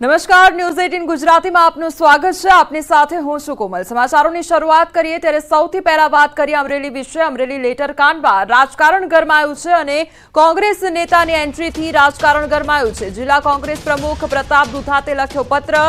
નમસ્કાર, news eighteen ગુજરાતીમાં આપનું સ્વાગત છે. આપની સાથે હું છું કોમલ. સમાચારોની શરૂઆત કરીએ ત્યારે સૌથી પહેલા વાત કરીએ અમરેલી વિશે. અમરેલી લેટર કાંડમાં રાજકારણ ગરમાયું છે અને કોંગ્રેસ નેતાની એન્ટ્રીથી રાજકારણ ગરમાયું છે. જિલ્લા કોંગ્રેસ પ્રમુખ પ્રતાપ દુધાતે લખ્યો પત્ર.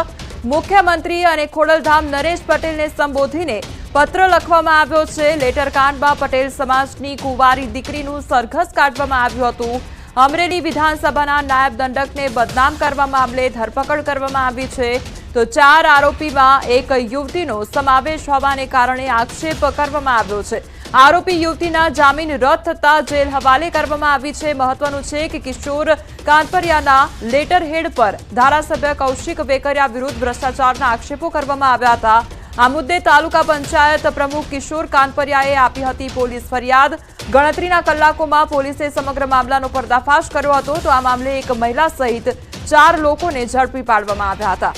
મુખ્યમંત્રી અને ખોડલધામ નરેશ પટેલને સંબોધીને પત્ર લખવામાં આવ્યો છે. લેટર કાંડમાં પટેલ સમાજની કુંવારી દીકરીનું સરઘસ કાઢવામાં આવ્યું હતું. અમરેલી વિધાનસભાના નાયબ દંડકને બદનામ કરવા મામલે ધરપકડ કરવામાં આવી છે. તો ચાર આરોપીમાં એક યુવતીનો સમાવેશ હોવાને કારણે આક્ષેપ કરવામાં આવ્યો છે. આરોપી યુવતીના જામીન રદ થતા જેલ હવાલે કરવામાં આવી છે. મહત્વનું છે કે કિશોર કાનપરિયાના લેટર હેડ પર ધારાસભ્ય કૌશિક વેકરિયા વિરુદ્ધ ભ્રષ્ટાચારના આક્ષેપો કરવામાં આવ્યા હતા. આ મુદ્દે તાલુકા પંચાયત પ્રમુખ કિશોર કાનપરિયાએ આપી હતી પોલીસ ફરિયાદ. ગણતરીના કલાકોમાં પોલીસે સમગ્ર મામલાનો પર્દાફાશ કર્યો હતો તો આ મામલે એક મહિલા સહિત ચાર લોકોને ઝડપી પાડવામાં આવ્યા હતા.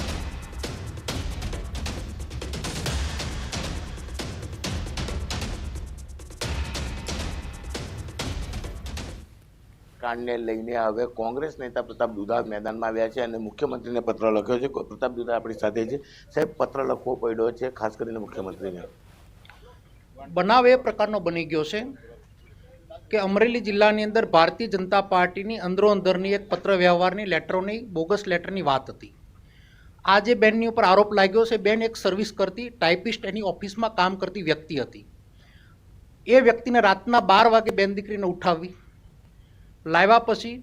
કાંડને લઈને હવે કોંગ્રેસ નેતા પ્રતાપ દુધા મેદાનમાં આવ્યા છે અને મુખ્યમંત્રીને પત્ર લખ્યો છે. પ્રતાપ દુધા આપણી સાથે છે. સાહેબ પત્ર લખવો પડ્યો છે ખાસ કરીને મુખ્યમંત્રીને. બનાવ એ પ્રકારનો બની ગયો છે. કે અમરેલી જિલ્લાની અંદર ભારતીય જનતા પાર્ટીની અંદરો અંદરની એક પત્ર વ્યવહારની લેટરોની, બોગસ લેટરની વાત હતી. આ જે બેનની ઉપર આરોપ લાગ્યો છે, બેન એક સર્વિસ કરતી, ટાઈપિસ્ટ એની ઓફિસમાં કામ કરતી વ્યક્તિ હતી. એ વ્યક્તિને રાતના બાર વાગે બેન દીકરીને ઉઠાવી, લાવ્યા પછી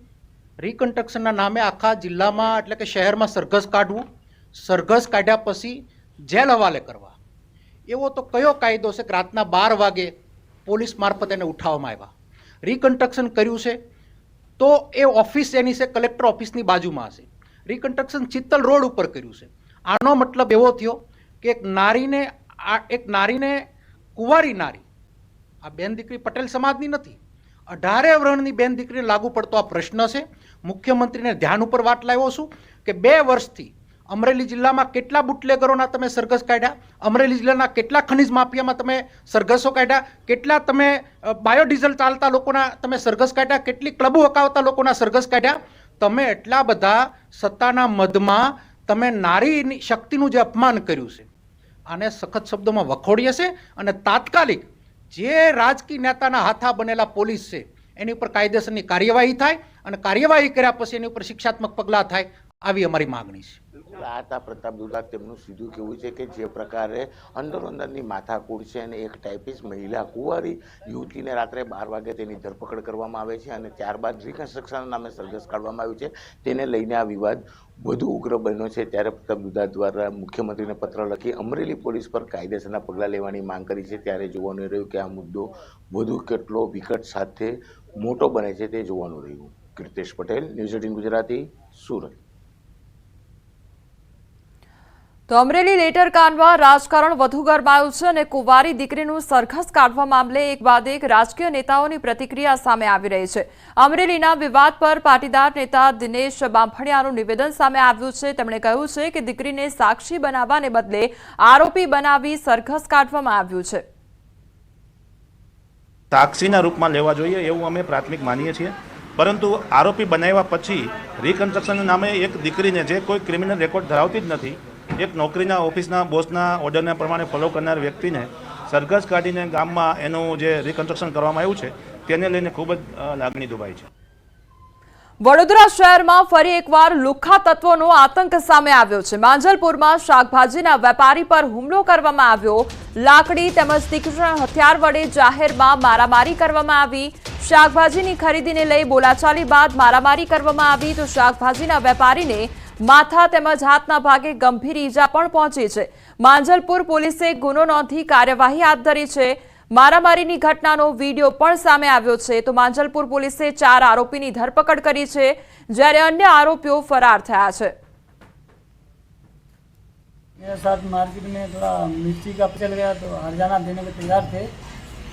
રિકન્સ્ટ્રક્શનના નામે આખા જિલ્લામાં, એટલે કે શહેરમાં સરઘસ કાઢવું, સરઘસ કાઢ્યા પછી જેલ હવાલે કરવા. એવો તો કયો કાયદો છે કે રાતના બાર વાગે પોલીસ મારફત એને ઉઠાવવામાં આવ્યા? રિકન્સ્ટ્રક્શન કર્યું છે, તો એ ઓફિસ એની છે કલેક્ટર ઓફિસની બાજુમાં હશે. રિકન્સ્ટ્રક્શન ચિત્તલ રોડ ઉપર કર્યું છે. આનો મતલબ એવો થયો કે એક નારીને, આ એક નારીને કુંવારી નારી, આ બેન દીકરી પટેલ સમાજની નથી. અઢારે વર્ણની બેન દીકરીને લાગુ પડતો આ પ્રશ્ન છે. મુખ્યમંત્રીને ધ્યાન ઉપર વાત લાવ્યો છું કે બે વર્ષથી અમરેલી જિલ્લામાં કેટલા બુટલેગરોના તમે સરઘસ કાઢ્યા? અમરેલી જિલ્લાના કેટલા ખનિજ માફિયામાં તમે સરઘસો કાઢ્યા? કેટલા તમે બાયોડીઝલ ચાલતા લોકોના તમે સરઘસ કાઢ્યા? કેટલી ક્લબો હકાવતા લોકોના સરઘસ કાઢ્યા? તમે એટલા બધા સત્તાના મધમાં તમે નારીની શક્તિનું જે અપમાન કર્યું છે, આને સખત શબ્દોમાં વખોડીએ છે અને તાત્કાલિક જે રાજકીય નેતાના હાથા બનેલા પોલીસ છે, એની ઉપર કાયદેસરની કાર્યવાહી થાય અને કાર્યવાહી કર્યા પછી એની ઉપર શિક્ષાત્મક પગલાં થાય. આવી અમારી માગણી છે. બિલકુલ આ પ્રતાપ દુધા તેમનું સીધું કેવું છે કે જે પ્રકારે અંદરો અંદરની માથાકૂટ છે અને એક ટાઈપિસ્ટ મહિલા કુંવારી. યુવતીને રાત્રે બાર વાગે તેની ધરપકડ કરવામાં આવે છે અને ત્યારબાદ રિકન્સ્ટ્રક્શન નામે સરઘસ કાઢવામાં આવ્યું છે. તેને લઈને આ વિવાદ વધુ ઉગ્ર બન્યો છે. ત્યારે પ્રતાપ દુધા દ્વારા મુખ્યમંત્રીને પત્ર લખી અમરેલી પોલીસ પર કાયદેસરના પગલાં લેવાની માંગ કરી છે. ત્યારે જોવાનું રહ્યું કે આ મુદ્દો વધુ કેટલો વિકટ સાથે મોટો બને છે તે જોવાનું રહ્યું. Kirtesh Patel, news eighteen Gujarati, Surat. તો અમરેલી લેટર કાંડમાં રાજકારણ વધુ ગરમાયું છે અને કુંવારી દીકરીનું સરઘસ કાઢવા મામલે એક બાદ એક રાજકીય નેતાઓની પ્રતિક્રિયા સામે આવી રહી છે. અમરેલીના વિવાદ પર પાટીદાર નેતા દિનેશ બાંભણિયાનું નિવેદન સામે આવ્યું છે. તેમણે કહ્યું છે કે દીકરીને સાક્ષી બનાવવાને બદલે આરોપી બનાવી સરઘસ કાઢવામાં આવ્યું છે. સાક્ષીના રૂપમાં લેવા જોઈએ એવું અમે પ્રાથમિક માનીએ છીએ. પરંતુ આરોપી બનાવ્યા પછી રિકન્સ્ટ્રક્શનના નામે એક દીકરીને જે કોઈ ક્રિમિનલ રેકોર્ડ ધરાવતી જ નથી એક નોકરીના ઓફિસના બોસના ઓર્ડરને પ્રમાણે ફોલો કરનાર વ્યક્તિને સરઘસ કાઢીને ગામમાં એનું જે રિકન્સ્ટ્રક્શન કરવામાં આવ્યું છે, તેને લઈને ખૂબ જ લાગણી દુભાઈ છે. વડોદરા શહેરમાં ફરી એકવાર લુખ્ખા તત્વોનો આતંક સામે આવ્યો છે. માંજલપુરમાં શાકભાજીના વેપારી પર હુમલો કરવામાં આવ્યો. લાકડી તેમજ તીક્ષ્ણ હથિયાર વડે જાહેરમાં મારામારી કરવામાં આવી. શાકભાજીની ખરીદીને લઈ બોલાચાલી બાદ મારામારી કરવામાં આવી. તો શાકભાજીના વેપારીને માથા તેમજ હાથના ભાગે ગંભીર ઈજા પણ પહોંચી છે માંજલપુર પોલીસે ગુનો નોંધી કાર્યવાહી હાથ ધરી છે મારામારીની ઘટનાનો વિડીયો પણ સામે આવ્યો છે તો માંજલપુર પોલીસે ચાર આરોપીની ધરપકડ કરી છે જ્યારે અન્ય આરોપીઓ ફરાર થયા છે मेरे साथ मार्केट में थोड़ा मिर्ची का चल गया तो हरजाना देने को तैयार थे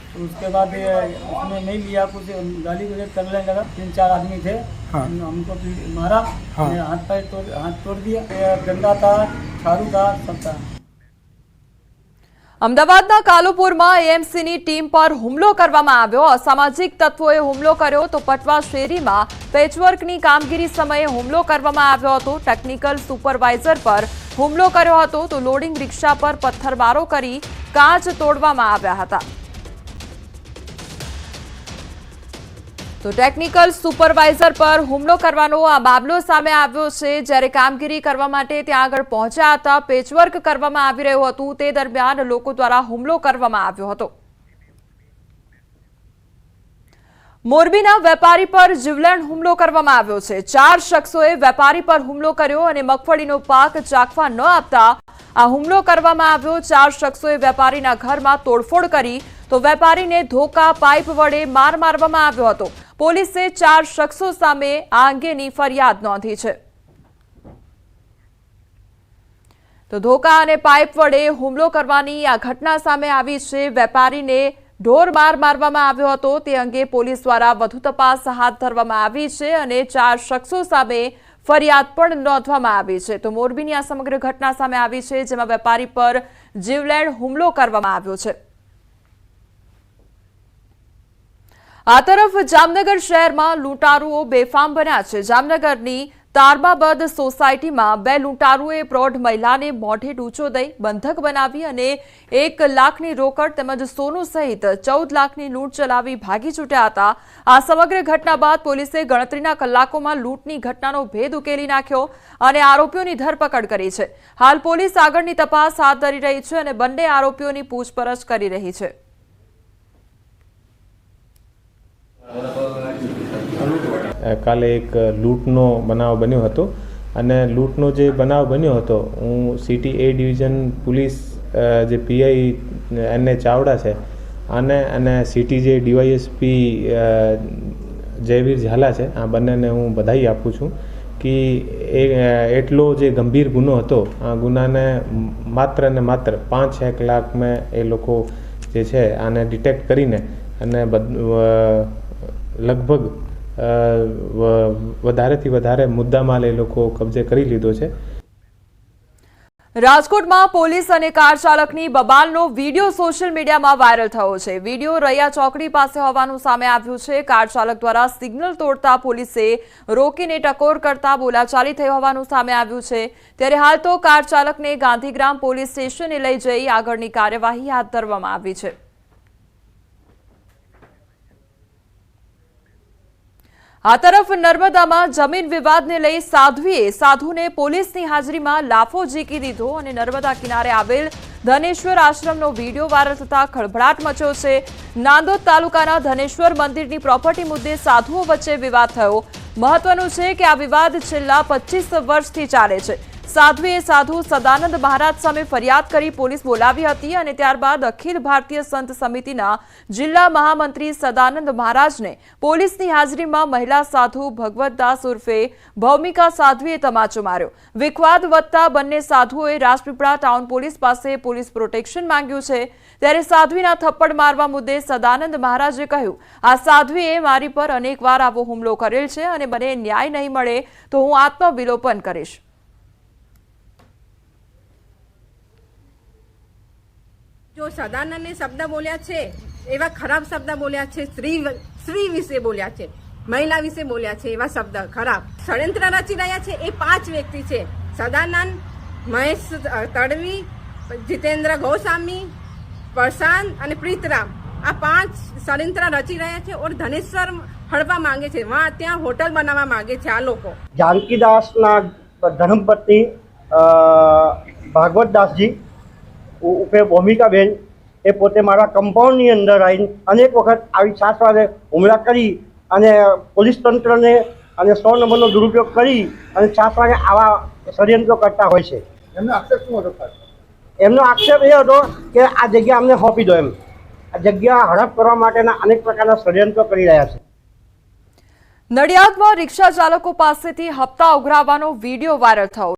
तो उसके बाद ये उसने नहीं लिया कुछ गाली गुजर करने लगा तीन चार आदमी थे उन- हमको पी- मारा मेरा हाथ पैर तोड़ हाथ तोड़ दिया ये डंडा था झाड़ू था सब था અમદાવાદના કાલુપુરમાં એએમસીની ટીમ પર હુમલો કરવામાં આવ્યો અસામાજિક તત્વોએ હુમલો કર્યો તો પટવા શેરીમાં પેચવર્કની કામગીરી સમયે હુમલો કરવામાં આવ્યો હતો ટેકનિકલ સુપરવાઇઝર પર હુમલો કર્યો હતો તો લોડિંગ રિક્ષા પર પથ્થરમારો કરી કાચ તોડવામાં આવ્યા હતા તો ટેકનિકલ સુપરવાઇઝર પર હુમલો કરવાનો આ મામલો સામે આવ્યો છે. જ્યારે કામગીરી કરવા માટે ત્યાં આગળ પહોંચ્યા હતા પેચવર્ક કરવામાં આવી રહ્યું હતું. તે દરમિયાન લોકો દ્વારા હુમલો કરવામાં આવ્યો હતો. મોરબીના વેપારી પર જીવલેણ હુમલો કરવામાં આવ્યો છે. ચાર શખ્સોએ વેપારી પર હુમલો કર્યો અને મગફળીનો પાક ચાખવા ન આપતા આ હુમલો કરવામાં આવ્યો. ચાર શખ્સોએ વેપારીના ઘરમાં તોડફોડ કરી તો વેપારીને ધોકા, પાઇપ વડે માર મારવામાં આવ્યો હતો. પોલીસે ચાર શખ્સો સામે આ અંગેની ફરિયાદ નોંધી છે. તો ધોકા અને પાઇપ વડે હુમલો કરવાની આ ઘટના સામે આવી છે. વેપારીને ઢોર માર મારવામાં આવ્યો હતો. તે અંગે પોલીસ દ્વારા વધુ તપાસ હાથ ધરવામાં આવી છે અને ચાર શખ્સો સામે ફરિયાદ પણ નોંધવામાં આવી છે. તો મોરબીની આ સમગ્ર ઘટના સામે આવી છે, જેમાં વેપારી પર જીવલેણ હુમલો કરવામાં આવ્યો છે. આ તરફ જામનગર શહેરમાં લૂંટારુઓ બેફામ બન્યા છે. જામનગરની તારબાબદ સોસાયટીમાં બે લૂંટારુએ પ્રૌઢ મહિલાને મોઢે ડૂચો દઈ બંધક બનાવી અને એક લાખની રોકડ તેમજ સોનું સહિત ચૌદ લાખની લૂંટ ચલાવી ભાગી છૂટ્યા હતા. આ સમગ્ર ઘટના બાદ પોલીસે ગણતરીના કલાકોમાં લૂંટની ઘટનાનો ભેદ ઉકેલી નાખ્યો અને આરોપીઓની ધરપકડ કરી છે. હાલ પોલીસ આગળની તપાસ હાથ ધરી રહી છે અને બંને આરોપીઓની પૂછપરછ કરી રહી છે. કાલે એક લૂંટનો બનાવ બન્યો હતો અને લૂંટનો જે બનાવ બન્યો હતો, હું સિટી એ ડિવિઝન પોલીસ જે પીઆઈ, એન એ ચાવડા છે અને અને સિટી જે ડીવાયએસપી જયવીર ઝાલા છે, આ બંનેને હું બધાઈ આપું છું કે એ એટલો જે ગંભીર ગુનો હતો, આ ગુનાને માત્ર ને માત્ર પાંચ એક લાખમાં એ લોકો જે છે આને ડિટેક્ટ કરીને અને લગભગ વધારેથી વધારે મુદ્દામાલ એ લોકો કબજે કરી લીધો છે. રાજકોટમાં પોલીસ અને કાર ચાલકની બબાલનો વીડિયો સોશિયલ મીડિયામાં વાયરલ થયો છે. વીડિયો રૈયા ચોકડી પાસે હોવાનું સામે આવ્યું છે. કાર ચાલક દ્વારા સિગ્નલ તોડતા પોલીસે રોકીને ટકોર કરતા બોલાચાલી થઈ હોવાનું સામે આવ્યું છે. ત્યારે હાલ તો કાર ચાલકને ગાંધીગ્રામ પોલીસ સ્ટેશને લઈ જઈ આગળની કાર્યવાહી હાથ ધરવામાં આવી છે. આ તરફ નર્મદામાં જમીન વિવાદને લઈ સાધ્વીએ સાધુને પોલીસની હાજરીમાં લાફો ઝીકી દીધો અને નર્મદા કિનારે આવેલ ધનેશ્વર આશ્રમનો વીડિયો વાયરલ થતા ખળભળાટ મચ્યો છે. નાંદોદ તાલુકાના ધનેશ્વર મંદિરની પ્રોપર્ટી મુદ્દે સાધુઓ વચ્ચે વિવાદ થયો. મહત્વનું છે કે આ વિવાદ છેલ્લા પચીસ વર્ષથી ચાલે છે. સાધ્વીએ સાધુ સદાનંદ મહારાજ સામે ફરિયાદ કરી પોલીસ બોલાવી હતી અને ત્યારબાદ અખિલ ભારતીય સંત સમિતિના જિલ્લા મહામંત્રી સદાનંદ મહારાજને પોલીસની હાજરીમાં મહિલા સાધુ ભગવતદાસ ઉર્ફે ભૌમિકા સાધ્વીએ તમાચો માર્યો. વિખવાદ વધતા બંને સાધુઓએ રાજપીપળા ટાઉન પોલીસ પાસે પોલીસ પ્રોટેક્શન માંગ્યું છે. ત્યારે સાધ્વીના થપ્પડ મારવા મુદ્દે સદાનંદ મહારાજે કહ્યું, આ સાધ્વીએ મારી પર અનેકવાર આવો હુમલો કરેલ છે અને મને ન્યાય નહીં મળે તો હું આત્મવિલોપન કરીશ. જો સદાનંદને શબ્દ બોલ્યા છે એવા ખરાબ શબ્દ બોલ્યા છે સ્ત્રી સ્ત્રી વિશે બોલ્યા છે મહિલા વિશે બોલ્યા છે એવા શબ્દ ખરાબ ષડયંત્ર રચી રહ્યા છે એ પાંચ વ્યક્તિ છે સદાનંદ મહેશ તડવી જીતેન્દ્ર ગૌસ્વામી પ્રશાંત અને પ્રીતરામ આ પાંચ ષડયંત્ર રચી રહ્યા છે ઓર ધનેશ્વર હડવા માંગે છે વા ત્યાં હોટલ બનાવવા માંગે છે આ લોકો જાનકીદાસના ધર્મપતિ ભાગવતદાસજી ઉ- ઉર્ફે ભૂમિકાબેન એ પોતે મારા કમ્પાઉન્ડની અંદર આવીને અનેક વખત આવી છાસવારે હુમલા કરી અને પોલીસ તંત્રને અને સો નંબરનો દુરુપયોગ કરી અને છાસવારે આવા ષડયંત્રો કરતા હોય છે. એમનો આક્ષેપ શું હતો એમનો આક્ષેપ એ હતો કે આ જગ્યા અમને સોંપી દો એમ. આ જગ્યા હડપ કરવા માટેના અનેક પ્રકારના ષડયંત્રો કરી રહ્યા છે. નડિયાદમાં રિક્ષા ચાલકો પાસેથી હપ્તા ઉઘરાવવાનો વીડિયો વાયરલ થયો.